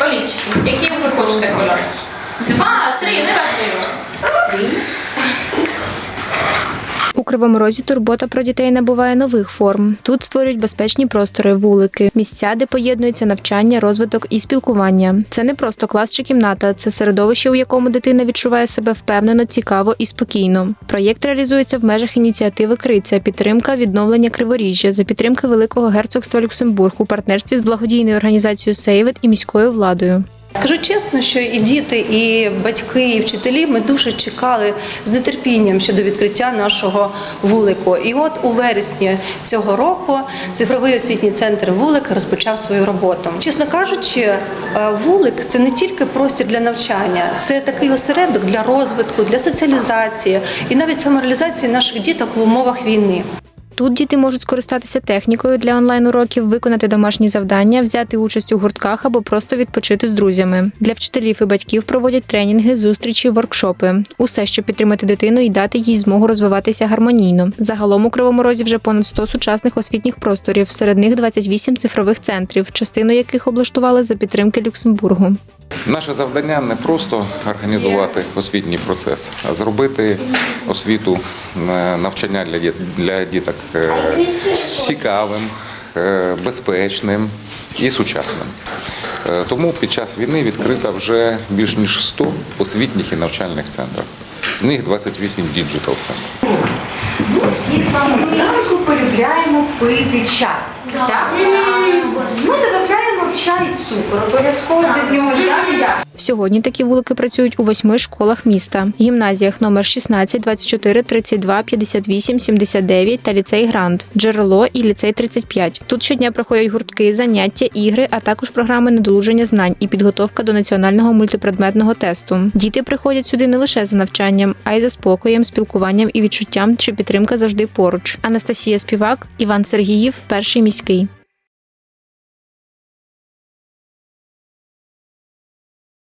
олівчики. Які ви хочете кольори? Два, три, не важливо. У Кривому Розі турбота про дітей набуває нових форм. Тут створюють безпечні простори, вулики, місця, де поєднуються навчання, розвиток і спілкування. Це не просто клас чи кімната, це середовище, у якому дитина відчуває себе впевнено, цікаво і спокійно. Проєкт реалізується в межах ініціативи Криця, підтримка відновлення Криворіжжя за підтримки Великого герцогства Люксембург у партнерстві з благодійною організацією Сейвет і міською владою. Скажу чесно, що і діти, і батьки, і вчителі ми дуже чекали з нетерпінням щодо відкриття нашого вулику. І от у вересні цього року цифровий освітній центр вулик розпочав свою роботу. Чесно кажучи, е, вулик це не тільки простір для навчання, це такий осередок для розвитку, для соціалізації і навіть самореалізації наших діток в умовах війни. Тут діти можуть скористатися технікою для онлайн-уроків, виконати домашні завдання, взяти участь у гуртках або просто відпочити з друзями. Для вчителів і батьків проводять тренінги, зустрічі, воркшопи. Усе, щоб підтримати дитину і дати їй змогу розвиватися гармонійно. Загалом у Кривому Розі вже понад 100 сучасних освітніх просторів, серед них 28 цифрових центрів, частину яких облаштували за підтримки Люксембургу. Наше завдання не просто організувати освітній процес, а зробити освіту навчання для діт- для діток е, цікавим, е, безпечним і сучасним. Е, Тому під час війни відкрито вже більш ніж 100 освітніх і навчальних центрів. З них 28 діджитал центрів. Ми всі з вами зранку полюбляємо пити чай. Так? Ми додаємо в чай цукор, обов'язково без нього ж я. Сьогодні такі вулики працюють у восьми школах міста: гімназіях номер 16, 24, 32, 58, 79 та ліцей Грант, джерело і ліцей 35. Тут щодня проходять гуртки, заняття, ігри, а також програми надолуження знань і підготовка до національного мультипредметного тесту. Діти приходять сюди не лише за навчанням, а й за спокоєм, спілкуванням і відчуттям, що підтримка завжди поруч. Анастасія Співак, Іван Сергіїв, перший міський.